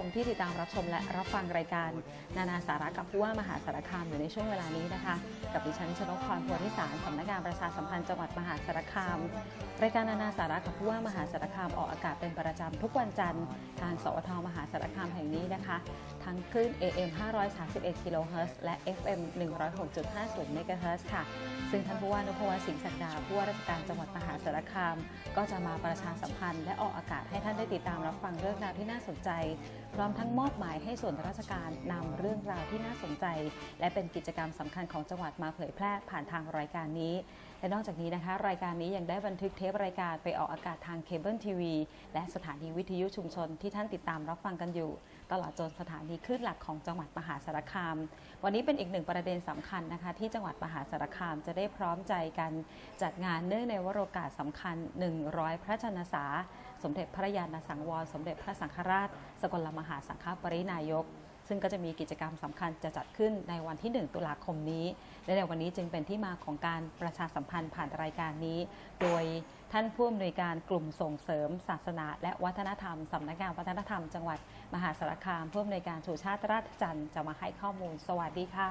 มที่ติดตามรับชมและรับฟังรายการ นานาสาระกับผู้ว่ามหาสารคามอยู่ในช่วงเวลานี้นะคะ กับดิฉันชนกพรโพธิสารสำนักงานประชาสัมพันธ์จังหวัดมหาสารคาม รายการนานาสาระกับผู้ว่ามหาสารคามออกอากาศเป็นประจำทุกวันจันทร์ทางสวทมหาสารคามแห่งนี้นะคะ ทั้งคลื่น AM 531กิโลเฮิรตซ์และ FM 106.50เมกะเฮิรตซ์ค่ะซึ่งท่านผู้ว่านพวสิงห์ศักดาผู้ว่าราชการจังหวัดมหาสารคาม ก็จะมาประชาสัมพันธ์และออกอากาศให้ท่านได้ติดตามรับฟังเรื่องราวที่น่าสนใจพร้อมทั้งมอบหมายให้ส่วนราชการนำเรื่องราวที่น่าสนใจ และเป็นกิจกรรมสำคัญของจังหวัดมาเผยแพร่ผ่านทางรายการนี้และนอกจากนี้นะคะ รายการนี้ยังได้บันทึกเทปรายการไปออกอากาศทางเคเบิลทีวีและสถานีวิทยุชุมชนที่ท่านติดตามรับฟังกันอยู่ ตลอดจนสถานีคลื่นหลักของจังหวัดมหาสารคาม วันนี้เป็นอีกหนึ่งประเด็นสำคัญนะคะ ที่จังหวัดมหาสารคามจะได้พร้อมใจกันจัดงานเนื่องในวโรกาสสำคัญ 100 พระชนษา สมเด็จพระยาณสังวร สมเด็จพระสังฆราช สกลมหาสังฆปรินายก ซึ่งก็จะมีกิจกรรมสำคัญจะจัดขึ้นในวันที่ 1 ตุลาคมนี้ และในวันนี้จึงเป็นที่มาของการประชาสัมพันธ์ผ่านรายการนี้ โดยท่านผู้อำนวยการกลุ่มส่งเสริม ศาสนา และวัฒนธรรมสำนักงานวัฒนธรรมจังหวัดมหาสารคามผู้อำนวยการชูชาติราชจันทร์จะมาให้ข้อมูลสวัสดีค่ะ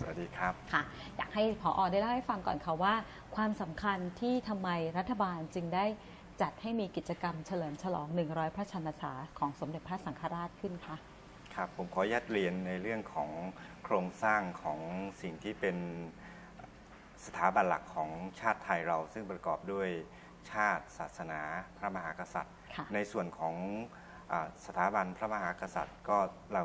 สวัสดีครับค่ะ อยากให้ผออได้เล่าให้ฟังก่อนค่ะว่า ความสำคัญที่ทำไมรัฐบาลจึงได้ จัดให้มีกิจกรรมเฉลิมฉลอง 100 พระชนษาของสมเด็จพระสังฆราชขึ้นคะครับผมขออนุญาตเรียนในเรื่องของโครงสร้างของสิ่งที่เป็นสถาบันหลักของชาติไทยเรา ซึ่งประกอบด้วยชาติศาสนาพระมหากษัตริย์ค่ะในส่วนของอาสถาบันพระมหากษัตริย์ ก็เรา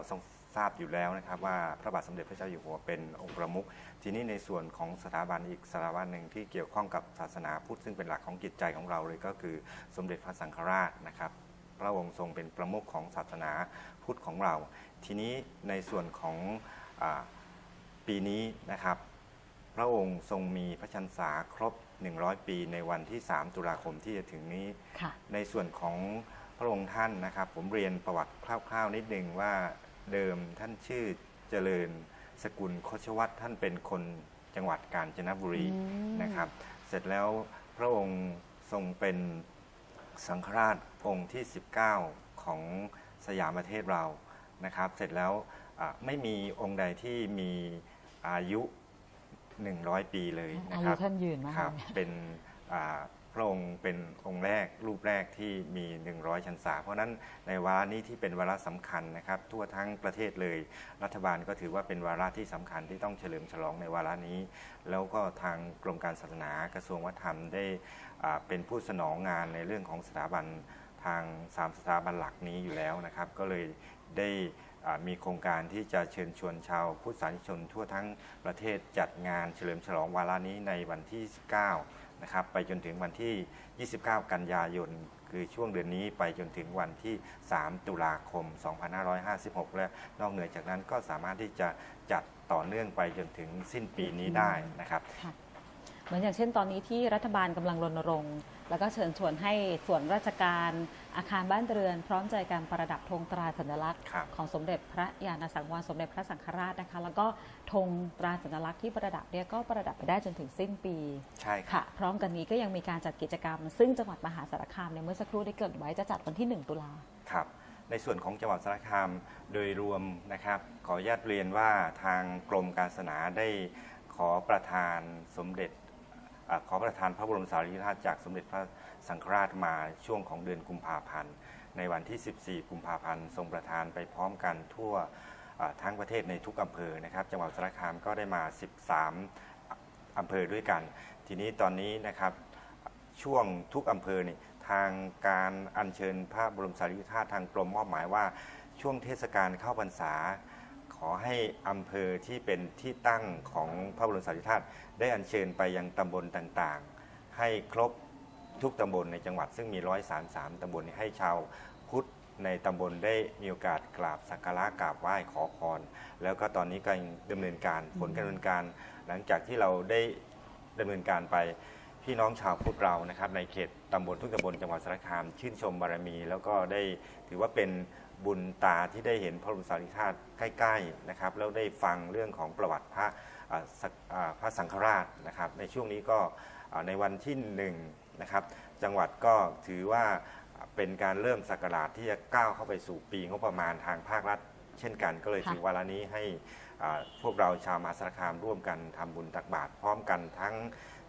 ทรงทราบอยู่แล้วนะครับว่าพระบาทสมเด็จพระเจ้าอยู่หัวเป็นองค์ประมุขทีนี้ในส่วนของสถาบันอีกสถาบันหนึ่งที่เกี่ยวข้องกับศาสนาพุทธซึ่งเป็นหลักของจิตใจของเราเลยก็คือสมเด็จพระสังฆราชนะครับ พระองค์ทรงเป็นประมุขของศาสนาพุทธของเรา ทีนี้ในส่วนของอาปีนี้นะครับพระองค์ทรงมีพระชันษาครบ 100 ปีในวันที่ 3 ตุลาคมที่จะถึงนี้ค่ะในส่วนของพระองค์ท่านนะครับ ผมเรียนประวัติคร่าวๆ นิดนึงว่า เดิมท่านชื่อเจริญสกุลโคชวัตรท่านเป็นคนจังหวัดกาญจนบุรีอืมนะครับ เสร็จแล้วพระองค์ทรงเป็นสังฆราชองค์ที่ 19 ของสยามประเทศเรานะครับ เสร็จแล้วอะไม่มีองค์ใดที่มีอายุ 100 ปีเลยนะอาคยุรับท่านยืนมากครับเลยเป็นอ่า พระองค์เป็นองค์แรกรูปแรกที่มี 100 ชันษา เพราะนั้นในวาระนี้ที่เป็นวาระสำคัญนะครับ ทั่วทั้งประเทศเลย รัฐบาลก็ถือว่าเป็นวาระที่สำคัญที่ต้องเฉลิมฉลองในวาระนี้ แล้วก็ทางกรมการศาสนากระทรวงวัฒนธรรมได้เป็นผู้สนองงานในเรื่องของสถาบันทางสามสถาบันหลักนี้อยู่แล้วนะครับ ก็เลยได้มีโครงการที่จะเชิญชวนชาวพุทธศาสนิกชนทั่วทั้งประเทศจัดงานเฉลิมฉลองวาระนี้ในวันที่19 นะครับไปจนถึงวันที่ 29 กันยายน คือช่วงเดือนนี้ไปจนถึงวันที่ 3 ตุลาคม 2556 และนอกเหนือจากนั้นก็สามารถที่จะจัดต่อเนื่องไปจนถึงสิ้นปีนี้ได้นะครับ เหมือนอย่างเช่นตอนนี้ที่รัฐบาลกำลังรณรงค์ แล้วก็เชิญชวนให้ส่วนราชการอาคารบ้านเรือน พร้อมใจการประดับธงตราสัญลักษณ์ ครับ ของสมเด็จพระยาณสังวรสมเด็จพระสังฆราชนะคะ แล้วก็ธงตราสัญลักษณ์ที่ประดับเนี่ยก็ประดับไปได้จนถึงสิ้นปี ใช่ครับ ค่ะ พร้อมกันนี้ก็ยังมีการจัดกิจกรรม ซึ่งจังหวัดมหาสารคามในยเมื่อสักครู่ได้เกริดไว้จะจัดวันที่ 1 ตุลา ครับ ในส่วนของจังหวัดสระคามโดยรวมนะครับ ขออนุญาตเรียนว่าทางกรมการศาสนาได้ขอประทานสมเด็จเอ่อ ขอประทานพระบรมสารีริกธาตุจากสมเด็จพระสังฆราชมาช่วงของเดือนกุมภาพันธ์ ในวันที่ 14 กุมภาพันธ์ทรงประทานไปพร้อมกันทั่วทั้งประเทศในทุกอำเภอนะครับจังหวัดสระคามก็ได้มา 13 อำเภอด้วยกัน ทีนี้ตอนนี้นะครับช่วงทุกอำเภอนี่ทางการอัญเชิญพระบรมสารีริกธาตุทางกรมมอบหมายว่าช่วงเทศกาลเข้าพรรษา อให้อำเภอที่เป็นที่ตั้งของพระบรมสารีริกธาตุได้อัญเชิญไปยังตำบลต่างๆ ให้ครบทุกตำบลในจังหวัดซึ่งมี 133ตำบลให้ชาวพุทธในตำบลได้มีโอกาสกราบสักการะกราบไหว้ขอพรแล้วก็ตอนนี้ก็ยังดำเนินการผลการดำเนินการ หลังจากที่เราได้ดำเนินการไปพี่น้องชาวพุทธเรานะครับในเขตตำบลทุกตำบลจังหวัดสระคามชื่นชมบารมี แล้วก็ได้ถือว่าเป็น บุญตาที่ได้เห็นพระบรมสารีริกธาตุใกล้ๆนะครับแล้วได้ฟังเรื่องของประวัติพระอ่าสักอ่าพระสังฆราชนะครับ ในช่วงนี้ก็อ่าในวันที่หนึ่งนะครับจังหวัดก็ถือว่าเป็นการเริ่มสักราชที่จะก้าวเข้าไปสู่ปีงบประมาณทางภาครัฐ เช่นกัน ก็เลยค่ะถึงเวลานี้ให้อ่าพวกเราชาวมหาสารคามร่วมกันทำบุญตักบาตรพร้อมกันทั้ง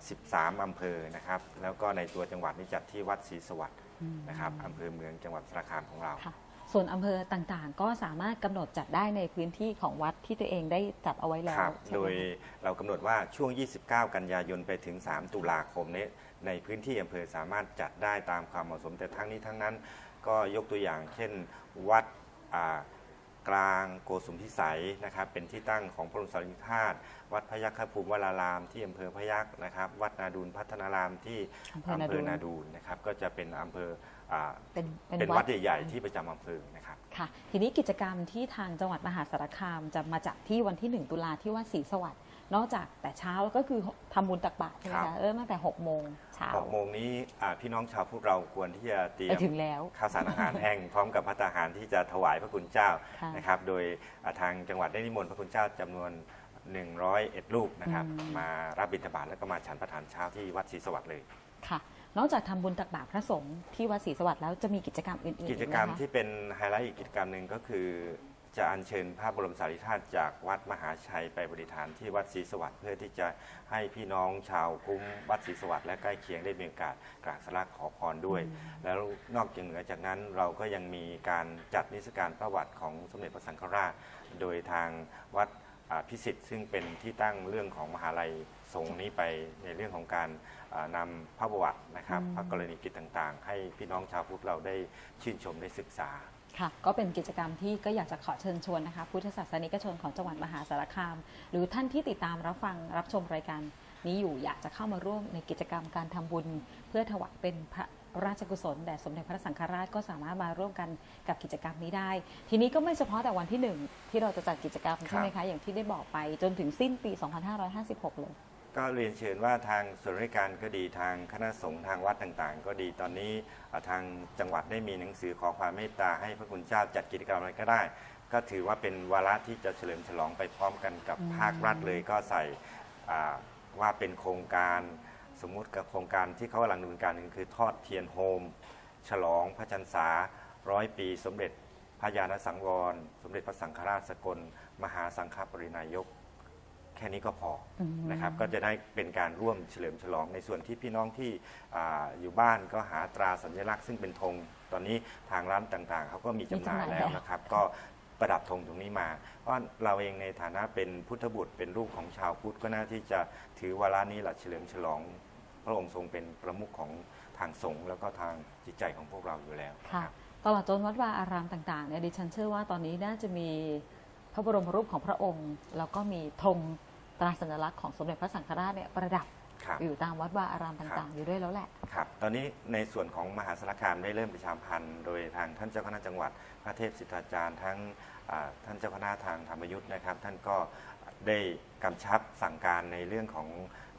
13อำเภอนะครับ แล้วก็ในตัวจังหวัดนี้จัดที่วัดศรีสวัสดิ์นะครับอำเภอเมืองจังหวัดสารคามของเราค่ะ ส่วนอำเภอต่างๆ ก็สามารถกำหนดจัดได้ในพื้นที่ของวัดที่ตัวเองได้จัดเอาไว้แล้ควรับ ใช่ไหมโดยคะเรากำหนดว่าช่วง 29 กันยายนไปถึง 3 ตุลาคมนี้ในพื้นที่อำเภอสามารถจัดได้ตามความเหมาะสม แต่ทั้งนี้ทั้งนั้นก็ยกตัวอย่างเช่นวัดอ่ากลางโกสุมพิสัยนะครับเป็นที่ตั้งของพระบรมสารีริกธาตุวัดพยัคฆภูมิวราราม ที่อำเภอพยัคฆ์นะครับ วัดนาดูลพัฒนารามที่อำเภอนาอำเภดูอลนาดูลนะครับก็จะเป็นอำเภอ อ่าเป็นเป็นวัดใหญ่ๆที่ประจำอำเภอนะครับ ค่ะ ทีนี้กิจกรรมที่ทางจังหวัดมหาสารคามจะมาจัดที่วันที่ 1 ตุลาที่วัดศรีสวัสดิ์นอกจากแต่เช้าก็คือทำบุญตักบาตรใช่ไหมครัคะบ เริ่มตั้งแต่6โมงเช้า หกโมงนี้อ่าพี่น้องชาวพวกเราควรที่จะเตรียไปมถึงแล้วข้าวสารอาหารแห้ง พร้อมกับพัตตาหารที่จะถวายพระคุณเจ้าค่ะ นะครับ โดยอ่าทางจังหวัดได้นิมนต์พระคุณเจ้าจำนวน 101ลูกนะครับอืมมารับบิณฑบาตแล้วก็มาฉันประทานเช้าที่วัดศรีสวัสดิ์เลย ค่ะ นอกจากทำบุญตักบาตรพระสงฆ์ที่วัดศรีสวัสดิ์แล้วจะมีกิจกรรมอื่นๆกิจกรรมที่เป็นไฮไลท์อีกกิจกรรมหนึ่งก็คือ จะอัญเชิญพระบรมสารีริธาตุจากวัดมหาชัยไปประดิษฐานที่วัดศรีสวัสดิ์เพื่อที่จะให้พี่น้องชาวคุ้มวัดศรีสวัสดิ์และใกล้เคียงได้มีโอกาสกราบสักขอพรด้วย แล้วนอกจากเหนือจากนั้นเราก็ยังมีการจัดนิทรรศการประวัติของสมเด็จพระสังฆราช โดยทางวัดพิสิทธิ์ซึ่งเป็นที่ตั้งเรื่องของมหาลัย สงฆ์นี้ไปในเรื่องของการอ่านำพระประวัตินะครับอืมพระกรณีกิจต่างๆ ให้พี่น้องชาวพุทธเราได้ชื่นชมได้ศึกษาค่ะก็เป็นกิจกรรมที่ก็อยากจะขอเชิญชวนนะคะ พุทธศาสนิกชนของจังหวัดมหาสารคาม หรือท่านที่ติดตามรับฟังรับชมรายการนี้อยู่อยากจะเข้ามาร่วมในกิจกรรมการทำบุญ เพื่อถวายเป็นพระราชกุศลแด่สมเด็จพระสังฆราชก็สามารถมาร่วมกันกับกิจกรรมนี้ได้ ทีนี้ก็ไม่เฉพาะแต่วันที่หนึ่งที่เราจะจัดกิจกรรมใช่ไหมคะอย่างที่ได้บอกไปจนถึงสิ้นปี 2556 เลย ก็เรียนเชิญว่าทางส่วนราชการก็ดีทางคณะสงฆ์ทางวัดต่างๆ ก็ดีตอนนี้ทางจังหวัดได้มีหนังสือขอความเมตตาให้พระคุณเจ้าจัดกิจกรรมอะไรก็ได้ ก็ถือว่าเป็นวาระที่จะเฉลิมฉลองไปพร้อมกันกับภาครัฐเลยก็ใส่ว่าเป็นโครงการสมมุติกับโครงการที่เขากำลังดำเนินการหนึ่งคือทอดเทียนโฮม ฉลองพระจันษาร้อยปี สมเด็จพระญาณสังวร สมเด็จพระสังฆราชสกล มหาสังฆปรินายก แค่นี้ก็พออืมนะครับก็จะได้เป็นการร่วมเฉลิมฉลองในส่วนที่พี่น้องที่อาอยู่บ้านก็หาตราสัญลักษณ์ซึ่งเป็นธงตอนนี้ทางร้านต่างๆเขาก็มีจำหน่ายมีจำหน่ายแล้แล้ววนะครับ ก็ประดับธงตรงนี้มา เพราะเราเองในฐานะเป็นพุทธบุตรเป็นลูกของชาวพุทธก็น่าที่จะถือวาระนี้แหละเฉลิมฉลอง พระองค์ทรงเป็นประมุขของทางสงฆ์แล้วก็ทางจิตใจของพวกเราอยู่แล้วค่ะรับตลอดจนวัดวาอารามต่างๆเนี่ยดิฉันเชื่อว่าตอนนี้น่าจะมีพระบรมรูปของพระองค์ แล้วก็มีธง ตราสัญลักษณ์ของสมเด็จพระสังฆราชเนี่ยประดับครับ อยู่ตามวัดวาอารามต่างๆ อยู่ด้วยแล้วแหละ ครับ ตอนนี้ในส่วนของมหาสารคามได้เริ่มประชาพันธ์ โดยทางท่านเจ้าคณะจังหวัด พระเทพสิทธาจารย์ ทั้งอ่าท่านเจ้าคณะทางธรรมยุทธ์นะครับ ท่านก็ได้กำชับสั่งการในเรื่องของ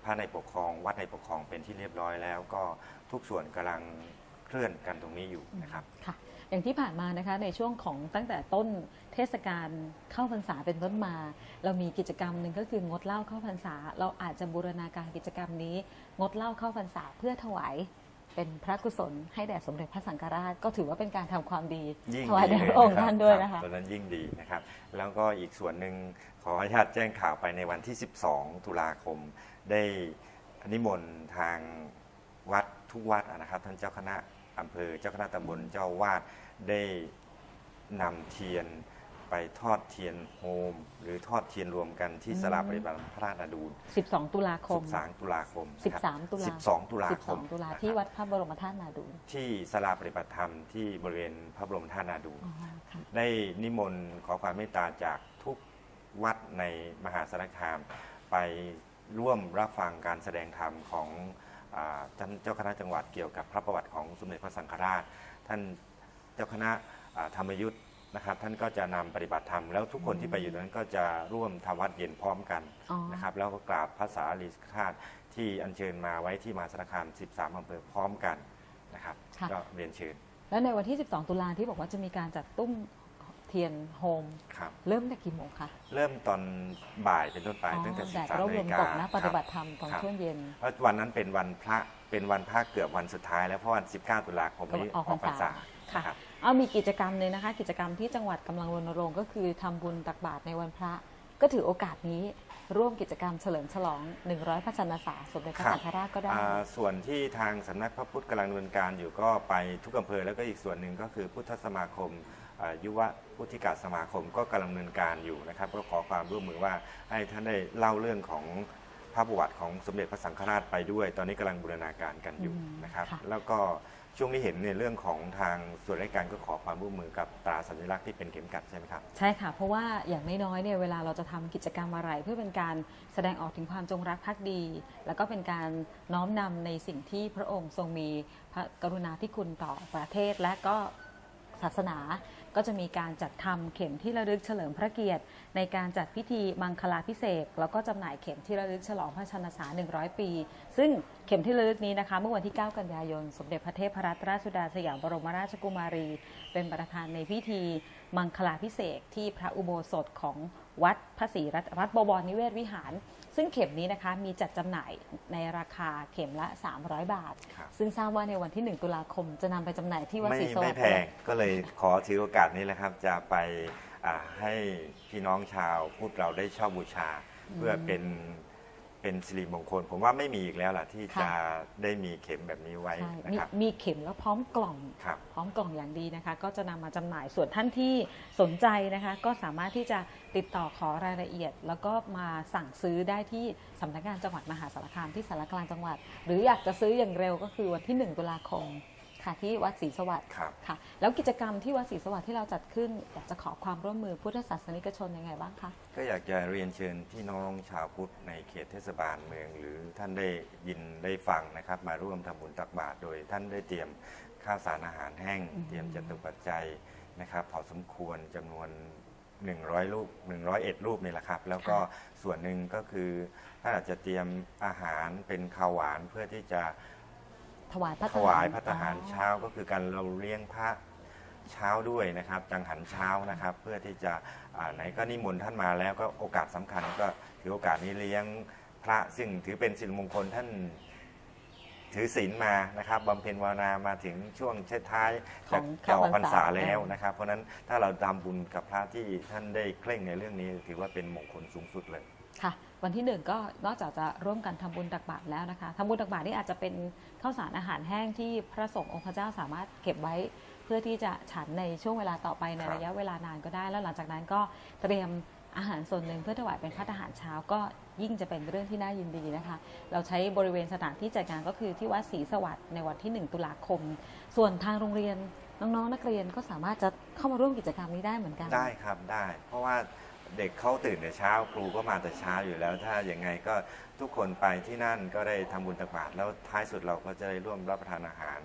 พระในปกครอง วัดในปกครองเป็นที่เรียบร้อยแล้ว ก็ทุกส่วนกำลังเคลื่อนกันตรงนี้อยู่นะครับ ค่ะ อย่างที่ผ่านมานะคะในช่วงของตั้งแต่ต้นเทศกาลเข้าพรรษาเป็นต้นมา เรามีกิจกรรมหนึ่งก็คืองดเหล้าเข้าพรรษา เราอาจจะบูรณาการกิจกรรมนี้ งดเหล้าเข้าพรรษาเพื่อถวายเป็นพระกุศลให้แด่สมเด็จพระสังฆราชก็ถือว่าเป็นการทำความดียิ่งถวายแด่ดีพระองค์เลยท่านด้วยรับนะคะตอนนั้นยิ่งดีนะครับ แล้วก็อีกส่วนหนึ่งขออนุญาตแจ้งข่าวไปในวันที่ 12 ตุลาคม ได้นิมนต์ทางวัดทุกวัดนะครับท่านเจ้าคณะ อำเภอเจ้าคณะตำบลเจ้าวาดได้นำเทียนไปทอดเทียนโฮม หรือทอดเทียนรวมกันที่อืมสลาปฏิบัติพระราชนาดูล12 ตุลาคม 13 ตุลาคมนะครับ13 ตุลา12 ตุลาคม 12 ตุลานะครับที่วัดพระบรมธาตุนาดูลที่สลาปฏิบัติธรรมที่บริเวณพระบรมธาตุนาดูลอ๋อค่ะได้นิมนต์ขอความเมตตาจากทุกวัดในมหาสารคาม ไปร่วมรับฟังการแสดงธรรมของอาท่าน เจ้าคณะจังหวัดเกี่ยวกับพระประวัติของสมเด็จพระสังฆราช ท่านเจ้าคณะอ่าธรรมยุทธ์นะครับท่านก็จะนำปฏิบัติธรรมแล้วทุกคนที่ไปอยู่ตรงนั้นก็จะร่วมทำวัดเย็นพร้อมกันอ๋อนะครับแล้วก็กราบพระสารีริกธาตุที่อัญเชิญมาไว้ที่มหาสารคาม 13อำเภอพร้อมกันนะครับค่ะก็เรียนเชิญแล้วในวันที่ 12 ตุลาที่บอกว่าจะมีการจัดตุ้ม เทียนโฮมครับ เริ่มแต่กี่โมงคะเริ่มตอนบ่ายเป็นต้นไปอ๋อตั้งแต่แดด13ร่มนาลฬิมกาตกนะ ปฏิบัติคธรรมตอนครับช่วงเย็นเพราะวันนั้นเป็นวันพระเป็นวันพระเกือบวันสุดท้ายแล้วเพราะวัน 19 ตุลาคมนี้ออกพรรษาค่ะครับเอามีกิจกรรมหนึ่งนะคะ กิจกรรมที่จังหวัดกำลังรณรงค์ก็คือทำบุญตักบาตรในวันพระ ก็ถือโอกาสนี้ ร่วมกิจกรรมเฉลิมฉลอง 100 พระชนษาสมเด็จพระครับสังฆราชก็ได้ อ่าส่วนที่ทางสำนักพระพุทธกำลังดำเนินการอยู่ก็ไปทุกอำเภอแล้วก็อีกส่วนหนึ่งก็คือพุทธสมาคมอ่ายุวพุทธิกาสมาคมก็กำลังดำเนินการอยู่นะครับ ก็ขอความร่วมมือว่าให้ท่านได้เล่าเรื่องของพระประวัติของสมเด็จพระสังฆราชไปด้วย ตอนนี้กำลังบูรณาการกันอยู่อืมนะครับ ค่ะ แล้วก็ ช่วงนี้เห็นในเรื่องของทางส่วนราชการก็ขอความร่วมมือกับตราสัญลักษณ์ที่เป็นเข็มกัดใช่ไหมครับ ใช่ค่ะ เพราะว่าอย่างน้อยๆเนี่ยเวลาเราจะทำกิจกรรมอะไร เพื่อเป็นการแสดงออกถึงความจงรักภักดี แล้วก็เป็นการน้อมนำในสิ่งที่พระองค์ทรงมีพระกรุณาธิคุณต่อประเทศและก็ ศาสนา ก็จะมีการจัดทำเข็มที่ระลึกเฉลิมพระเกียรติ ในการจัดพิธีมังคลาพิเศษแล้วก็จำหน่ายเข็มที่ระลึกฉลองพระชนษา 100 ปี ซึ่งเข็มที่ระลึกนี้นะคะ เมื่อวันที่ 9 กันยายน สมเด็จพระเทพรัตนราชสุดาสยามบรมราชกุมารี เป็นประธานในพิธีมังคลาพิเศษที่พระอุโบสถของวัดพระศรีรัตวัดบวรนิเวศวิหาร ซึ่งเข็มนี้นะคะมีจัดจำหน่ายในราคาเข็มละ 300 บาท ครับ ซึ่งทราบว่าในวันที่ 1 ตุลาคมจะนำไปจำหน่ายที่วัดไม่ศรีสวัไม่สดิ์แพงก็เลยขอถือโอกาสนี้แหละครับ จะไปอ่าให้พี่น้องชาวพุทธเราได้เช่าบูชา เพื่อเป็น เป็นสิริมงคล ผมว่าไม่มีอีกแล้วล่ะที่จะได้มีเข็มแบบนี้ไว้ใช่นะมีครับ มีเข็มแล้วพร้อมกล่อง ครับ พร้อมกล่องอย่างดีนะคะ ก็จะนำมาจำหน่ายส่วนท่านที่สนใจนะคะ ก็สามารถที่จะติดต่อขอรายละเอียด แล้วก็มาสั่งซื้อได้ที่สำนักงานจังหวัดมหาสารคามที่สารกลางจังหวัด หรืออยากจะซื้ออย่างเร็วก็คือวันที่ 1 ตุลาคม ค่ะที่วัดศรีสวัสดิ์ครับ ค่ะ แล้วกิจกรรมที่วัดศรีสวัสดิ์ที่เราจัดขึ้นอยากจะขอความร่วมมือพุทธศาสนิกชนยังไงบ้างคะก็อยากจะเรียนเชิญพี่น้องชาวพุทธในเขตเทศบาลเมือง หรือท่านได้ยินได้ฟังนะครับ มาร่วมทำบุญตักบาตรโดยท่านได้เตรียมข้าวสารอาหารแห้งอืมเตรียมจตุปัจจัยนะครับพอสมควรจำนวน 100รูป101 รูปนี่แหละครับ แล้วก็ส่วนหนึ่งก็คือท่านอาจจะเตรียมอาหารเป็นข้าวหวานเพื่อที่จะ ถวายพระถวายพระทหารอ๋อเช้าก็คือการเราเลี้ยงพระเช้าด้วยนะครับจังหันเช้านะครับ เพื่อที่จะอ่าไหนก็นิมนต์ท่านมาแล้วก็โอกาสสำคัญก็ถือโอกาสนี้เลี้ยงพระซึ่งถือเป็นสิริมงคลท่านถือศีลมานะครับบำเพ็ญภาวนามาถึงช่วงท้ายๆขจะองจะออกพรรษาเข้าพรรษา แล้วนะครับ เพราะฉะนั้นถ้าเราทำบุญกับพระที่ท่านได้เคร่งในเรื่องนี้ถือว่าเป็นมงคลสูงสุดเลย ค่ะ วันที่หนึ่งก็นอกจากจะร่วมกันทำบุญตักบาตรแล้วนะคะทำบุญตักบาตรนี่อาจจะเป็นข้าวสารอาหารแห้งที่พระสงฆ์องค์พระเจ้าสามารถเก็บไว้เพื่อที่จะฉันในช่วงเวลาต่อไปในครับระยะเวลานานก็ได้ แล้วหลังจากนั้นก็เตรียมอาหารส่วนหนึ่งเพื่อถวายเป็นพระทหารเช้าก็ยิ่งจะเป็นเรื่องที่น่ายินดีนะคะ เราใช้บริเวณสถานที่จัดงานก็คือที่วัดศรีสวัสดิ์ในวันที่ 1 ตุลาคม ส่วนทางโรงเรียนน้องๆนักเรียนก็สามารถจะเข้ามาร่วมกิจกรรมนี้ได้เหมือนกัน ได้ครับได้ เพราะว่า เด็กเขาตื่นแต่เช้า ครูก็มาแต่เช้าอยู่แล้ว ถ้าอย่างไงก็ทุกคนไปที่นั่นก็ได้ทำบุญตักบาตรแล้วท้ายสุดเราก็จะได้ร่วมรับประทานอาหาร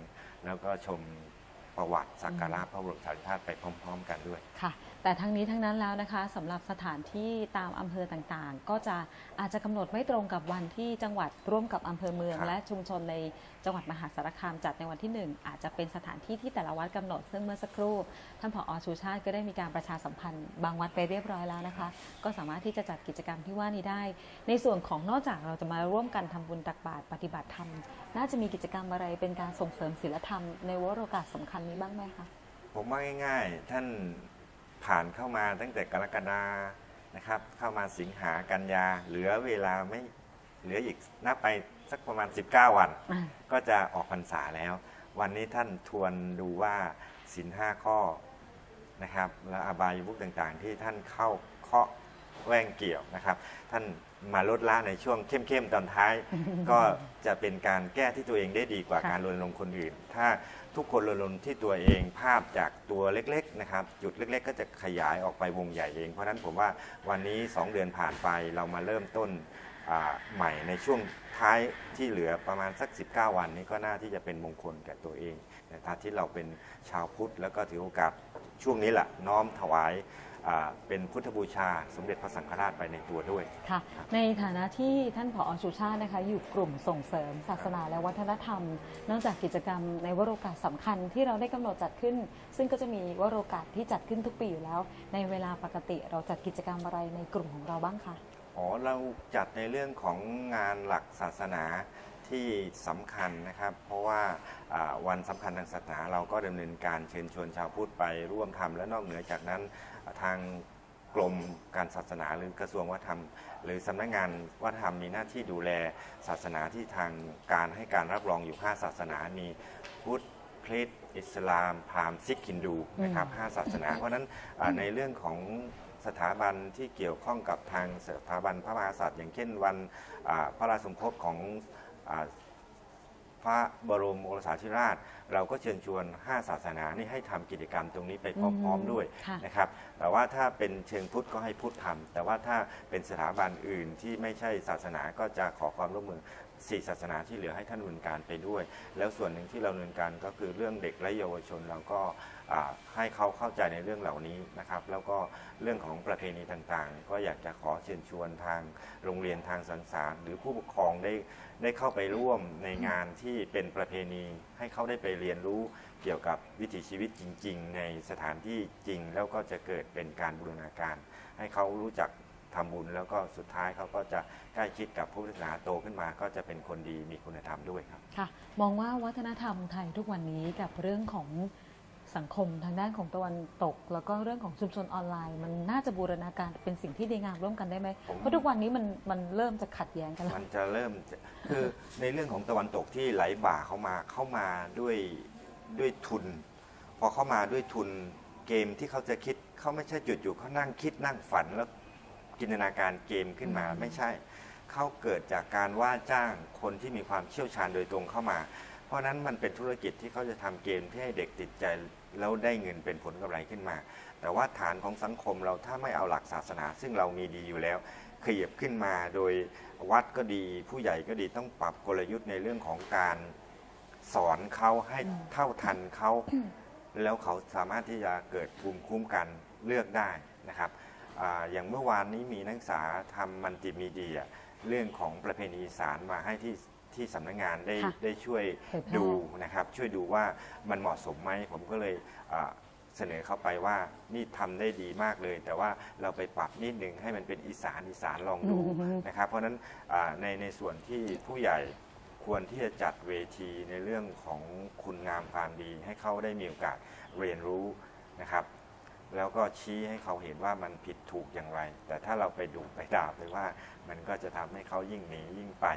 แล้วก็ชมประวัติสักการะพระบรมสารีริกธาตุไปพร้อม ๆ กันด้วยค่ะ แต่ทั้งนี้ทั้งนั้นแล้วนะคะสำหรับสถานที่ตามอำเภอต่างๆ ก็จะอาจจะกำหนดไม่ตรงกับวันที่จังหวัดร่วมกับอำเภอเมืองครับและชุมชนใน จังหวัดมหาสารคามจัดในวันที่หนึ่งอาจจะเป็นสถานที่ที่แต่ละวัดกำหนด ซึ่งเมื่อสักครู่ท่านผออชูชาติก็ได้มีการประชาสัมพันธ์ บางวัดไปเรียบร้อยแล้วนะคะ ก็สามารถที่จะจัดกิจกรรมที่ว่านี้ได้ ในส่วนของนอกจากเราจะมาร่วมกันทำบุญตักบาตรปฏิบัติธรรม น่าจะมีกิจกรรมอะไรเป็นการส่งเสริมศีลธรรมในวโรกาสสำคัญนี้บ้างไหมคะผมว่าง่ายๆ ท่านผ่านเข้ามาตั้งแต่กรกฎานะครับ เข้ามาสิงหากันยา เหลือเวลาไม่เหลืออีกนับไป สักประมาณ 19 วันอ่าก็จะออกพรรษาแล้ว วันนี้ท่านทวนดูว่าสินห้าข้อนะครับและอบายมุกต่างๆ ที่ท่านเข้าเคาะแว่งเกี่ยวนะครับ ท่านมาลดละในช่วงเข้มๆตอนท้าย ก็จะเป็นการแก้ที่ตัวเองได้ดีกว่าค่ะการรณรงค์คนอื่น ถ้าทุกคนรณรงค์ที่ตัวเองภาพจากตัวเล็กๆนะครับ จุดเล็กๆ ก็จะขยายออกไปวงใหญ่เอง เพราะฉะนั้นผมว่าวันนี้ 2 เดือนผ่านไปเรามาเริ่มต้นอ่าใหม่ในช่วง ท้ายที่เหลือประมาณสัก 19 วันนี้ก็น่าที่จะเป็นมงคลแก่ตัวเองในฐานะที่เราเป็นชาวพุทธ แล้วก็ถือโอกาสช่วงนี้แหละน้อมถวายอ่าเป็นพุทธบูชา สมเด็จพระสังฆราชไปในตัวด้วยค่ะ ในฐานะที่ท่านผอชูชาตินะคะ อยู่กลุ่มส่งเสริมศาสนาและวัฒนธรรม นอกจากกิจกรรมในวโรกาสสำคัญที่เราได้กำหนดจัดขึ้น ซึ่งก็จะมีวโรกาสที่จัดขึ้นทุกปีอยู่แล้ว ในเวลาปกติเราจัดกิจกรรมอะไรในกลุ่มของเราบ้างคะ อ๋อเราจัดในเรื่องของงานหลักศาสนาที่สำคัญนะครับ เพราะว่าวันสำคัญทางศาสนาเราก็ดำเนินการเชิญชวนชาวพุทธไปร่วมทำและนอกเหนือจากนั้นทางกรมการศาสนาหรือกระทรวงวัฒนธรรม หรือสำนักงานวัฒนธรรมมีหน้าที่ดูแลศาสนาที่ทางการให้การรับรองอยู่ 5 ศาสนามีพุทธคริสต์อิสลามพราหมณ์ซิกฮินดูนะครับห้าศาสนา เพราะนั้นในเรื่องของ สถาบันที่เกี่ยวข้องกับทางสถาบันพระมหากษัตริย์ อย่างเช่นวันอ่าพระราชสมภพของอ่าพระบรมโอรสาธิราช เราก็เชิญชวน 5 ศาสนานี่ให้ทำกิจกรรมตรงนี้ไปพร้อมๆด้วยค่ะนะครับ แต่ว่าถ้าเป็นเชิงพุทธก็ให้พุทธทำแต่ว่าถ้าเป็นสถาบันอื่นที่ไม่ใช่ศาสนาก็จะขอความร่วมมือ สี่ศาสนาที่เหลือให้ท่านดำเนินการไปด้วย แล้วส่วนหนึ่งที่เราดำเนินการก็คือเรื่องเด็กและเยาวชนเราก็ให้เขาเข้าใจในเรื่องเหล่านี้นะครับ แล้วก็เรื่องของประเพณีต่างๆ ก็อยากจะขอเชิญชวนทางโรงเรียนทางสันสารหรือผู้ปกครองได้ได้เข้าไปร่วมในงานที่เป็นประเพณีให้เขาได้ไปเรียนรู้เกี่ยวกับวิถีชีวิตจริง ๆ ในสถานที่จริง แล้วก็จะเกิดเป็นการบูรณาการ ให้เขารู้จัก ทำบุญ แล้วก็สุดท้ายเขาก็จะใกล้ชิดกับพุทธศาสนาโตขึ้นมา ก็จะเป็นคนดีมีคุณธรรมด้วยครับค่ะ มองว่าวัฒนธรรมไทยทุกวันนี้กับเรื่องของสังคมทางด้านของตะวันตก แล้วก็เรื่องของชุมชนออนไลน์ มันน่าจะบูรณาการเป็นสิ่งที่ดีงามร่วมกันได้ไหมผมเพราะทุกวันนี้มันมันเริ่มจะขัดแย้งกันแล้วมันจะเริ่มจะคือในเรื่องของตะวันตกที่ไหลบ่าเข้ามาเข้ามาด้วยด้วยทุน พอเข้ามาด้วยทุนเกมที่เขาจะคิดเขาไม่ใช่จุดอยู่เขานั่งคิดนั่งฝันแล้ว จินตนาการเกมขึ้นมาอืมไม่ใช่ เขาเกิดจากการว่าจ้างคนที่มีความเชี่ยวชาญโดยตรงเข้ามา เพราะฉะนั้นมันเป็นธุรกิจที่เขาจะทำเกมที่ให้เด็กติดใจแล้วได้เงินเป็นผลกำไรขึ้นมา แต่ว่าฐานของสังคมเราถ้าไม่เอาหลักศาสนา ซึ่งเรามีดีอยู่แล้วขยับขึ้นมาโดยวัดก็ดีผู้ใหญ่ก็ดีต้องปรับกลยุทธ์ในเรื่องของการสอนเขาให้อืมเท่าทันเขาแล้วเขาสามารถที่จะเกิดภูมิคุ้มกันเลือกได้นะครับ อาอย่างเมื่อวานนี้มีนักศึกษาทำมัลติมีเดีย เรื่องของประเพณีอีสารมาให้ที่ที่สำนักงานได้ค่ะได้ช่วยเผยแพร่ ดูนะครับ ช่วยดูว่ามันเหมาะสมไหมผมก็เลยอ่าเสนอเข้าไปว่านี่ทำได้ดีมากเลย แต่ว่าเราไปปรับนิดนึงให้มันเป็นอีสานอีสานลองดูอืมนะครับ เพราะฉะนั้นอ่าในในส่วนที่ผู้ใหญ่ควรที่จะจัดเวทีในเรื่องของคุณงามความดี ให้เขาได้มีโอกาสเรียนรู้นะครับ แล้วก็ชี้ให้เขาเห็นว่ามันผิดถูกอย่างไร แต่ถ้าเราไปดูไปด่าไปว่า มันก็จะทำให้เขายิ่งหนียิ่งไป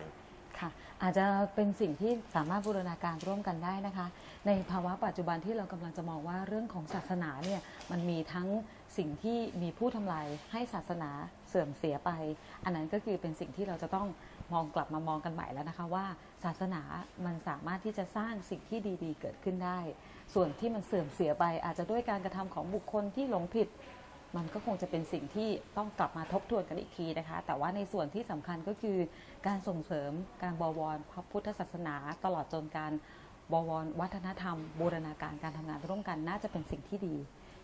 ค่ะอาจจะเป็นสิ่งที่สามารถบูรณาการร่วมกันได้นะคะ ในภาวะปัจจุบันที่เรากำลังจะมองว่าเรื่องของศาสนาเนี่ยมันมีทั้งสิ่งที่มีผู้ทำลายให้ศาสนาเสื่อมเสียไป อันนั้นก็คือเป็นสิ่งที่เราจะต้อง มองกลับมามองกันใหม่แล้วนะคะว่าศาสนามันสามารถที่จะสร้างสิ่งที่ดีๆ เกิดขึ้นได้ ส่วนที่มันเสื่อมเสียไป อาจจะด้วยการกระทำของบุคคลที่หลงผิด มันก็คงจะเป็นสิ่งที่ต้องกลับมาทบทวนกันอีกทีนะคะ แต่ว่าในส่วนที่สำคัญก็คือการส่งเสริมการบวรพระพุทธศาสนา ตลอดจนการบวรวัฒนธรรม บูรณาการการทำงานร่วมกันน่าจะเป็นสิ่งที่ดี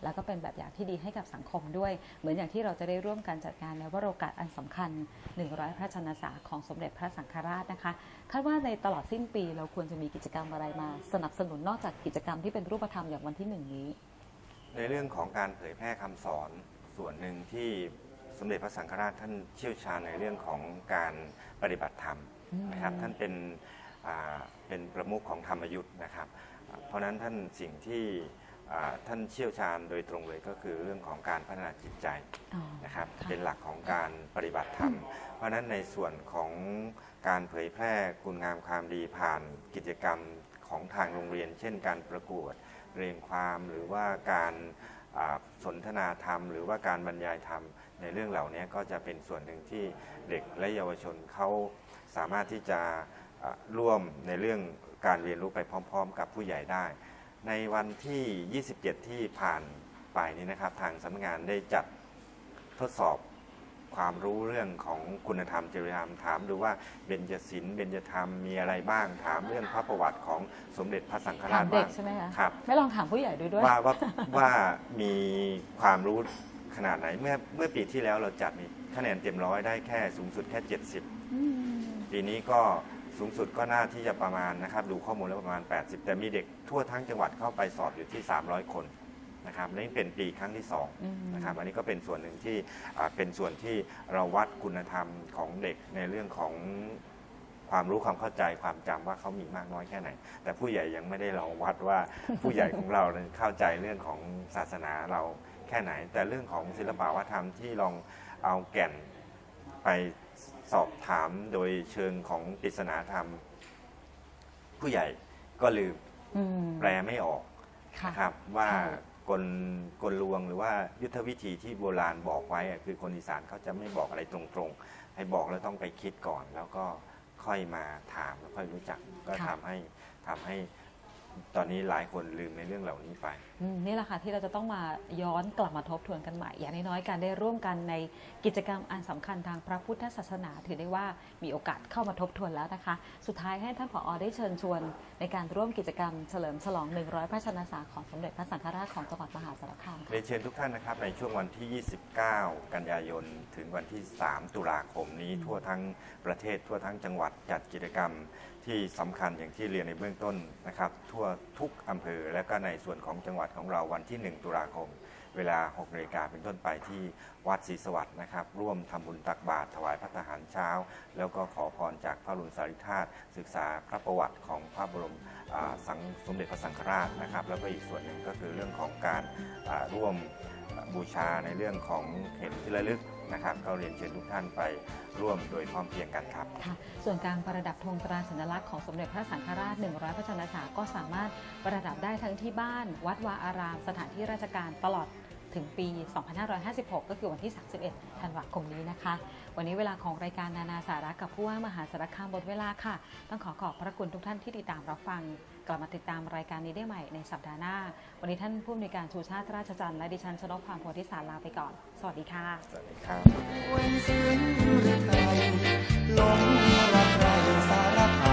แล้วก็เป็นแบบอย่างที่ดีให้กับสังคมด้วย เหมือนอย่างที่เราจะได้ร่วมกันจัดงานในวโรกาสอันสำคัญ 100 พระชนษาของสมเด็จพระสังฆราชนะคะคาดว่าในตลอดสิ้นปีเราควรจะมีกิจกรรมอะไรมา สนับสนุนนอกจากกิจกรรมที่เป็นรูปธรรมอย่างวันที่หนึ่งนี้ ในเรื่องของการเผยแพร่คำสอนส่วนหนึ่งที่สมเด็จพระสังฆราชท่านเชี่ยวชาญในเรื่องของการปฏิบัติธรรมอืมนะครับท่านเป็นอ่าเป็นประมุขของธรรมยุทธ์นะครับอ่าเพราะฉะนั้นท่านสิ่งที่อ่า ท่านเชี่ยวชาญโดยตรงเลยก็คือเรื่องของการพัฒนาจิตใจอ๋อนะครับค่ะเป็นหลักของการปฏิบัติธรรม เพราะฉะนั้นในส่วนของการเผยแพร่คุณงามความดีผ่านกิจกรรมของทางโรงเรียน เช่นการประกวดเรียงความหรือว่าการอ่าสนทนาธรรม หรือว่าการบรรยายธรรมในเรื่องเหล่านี้ก็จะเป็นส่วนหนึ่งที่เด็กและเยาวชนเขาสามารถที่จะอ่าร่วมในเรื่องการเรียนรู้ไปพร้อม ๆ กับผู้ใหญ่ได้ ในวันที่ 27 ที่ผ่านไปนี้นะครับ ทางสำนักงานได้จัดทดสอบความรู้เรื่องของคุณธรรมจริยธรรมถามดูว่าเบญจศีลเบญจธรรมมีอะไรบ้างถามเรื่องพระประวัติของสมเด็จพระสังฆราถาชมเด็บ้ากง ใช่ไหมคะครับ ไม่ลองถามผู้ใหญ่ดูด้วย ว่าว่าว่ามีความรู้ขนาดไหนเมื่อเมื่อปีที่แล้วเราจัดนี่คะแนนเต็มร้อยได้แค่สูงสุดแค่ 70 อืม ปีนี้ก็ สูงสุดก็น่าที่จะประมาณนะครับ ดูข้อมูลแล้วประมาณ 80 แต่มีเด็กทั่วทั้งจังหวัดเข้าไปสอบอยู่ที่ 300 คนนะครับนี่เป็นปีครั้งที่สองอืมนะครับอันนี้ก็เป็นส่วนหนึ่งที่อ่าเป็นส่วนที่เราวัดคุณธรรมของเด็กในเรื่องของความรู้ความเข้าใจความจำว่าเขามีมากน้อยแค่ไหน แต่ผู้ใหญ่ยังไม่ได้ลองวัดว่าผู้ใหญ่ของเราเนี่ยเข้าใจเรื่องของศาสนาเราแค่ไหน แต่เรื่องของศิลปวัฒนธรรมที่ลองเอาแก่นไป สอบถามโดยเชิงของปริศนาธรรม ผู้ใหญ่ก็ลืมอืมแปลไม่ออกค่ะ นะครับ ว่าใช่กลกลลวงหรือว่ายุทธวิธีที่โบราณบอกไว้อะคือคนอีสานเขาจะไม่บอกอะไรตรงๆ ให้บอกแล้วต้องไปคิดก่อน แล้วก็ค่อยมาถามแล้วค่อยรู้จัก ก็ทำให้ทำให้ตอนนี้หลายคนลืมในเรื่องเหล่านี้ไปอืม นี่แหละค่ะที่เราจะต้องมาย้อนกลับมาทบทวนกันใหม่ อย่างน้อยๆการได้ร่วมกันในกิจกรรมอันสำคัญทางพระพุทธศาสนา ถือได้ว่ามีโอกาสเข้ามาทบทวนแล้วนะคะ สุดท้ายให้ท่านผอได้เชิญชวน ในการร่วมกิจกรรมเฉลิมฉลอง 100 พระชนมษาของสมเด็จพระสังฆราชของจังหวัดมหาสารคามเรียนเชิญทุกท่านนะครับในช่วงวันที่ 29 กันยายน ถึงวันที่ 3 ตุลาคมนี้ทั่วทั้งประเทศทั่วทั้งจังหวัดจัดกิจกรรมที่สำคัญอย่างที่เรียนในเบื้องต้นนะครับ ทั่วทุกอำเภอและก็ในส่วนของจังหวัดของเราวันที่ 1 ตุลาคม เวลา6นาฬิกาเป็นต้นไปที่วัดศรีสวัสดิ์นะครับ ร่วมทำบุญตักบาตรถวายพระทหารเช้า แล้วก็ขอพรจากพระรุนสาริธาตุศึกษาพระประวัติของพระบรมสังสมเด็จพระสังฆราชนะครับ แล้วก็อีกส่วนหนึ่งก็คือเรื่องของการร่วมบูชาในเรื่องของเข็มที่ระลึกนะครับก็เรียนเชิญทุกท่านไปร่วมโดยพร้อมเพรียงกันครับ ค่ะส่วนการประดับธงตราสัญลักษณ์ของสมเด็จพระสังฆราช 100 พระชนมพรรษาก็สามารถประดับได้ทั้งที่บ้าน วัดวาอาราม สถานที่ราชการตลอด ถึงปี 2556 ก็คือวันที่ 31 ธันวาคมนี้นะคะ วันนี้เวลาของรายการนานาสาระกับผู้ว่ามหาสารคามหมดเวลาค่ะ ต้องขอขอบพระคุณทุกท่านที่ติดตามรับฟัง กลับมาติดตามรายการนี้ได้ใหม่ในสัปดาห์หน้า วันนี้ท่านผู้อำนวยการชูชาติราชจันทร์และดิฉันชนกวามโพธิสารลาไปก่อน สวัสดีค่ะสวัสดีครับ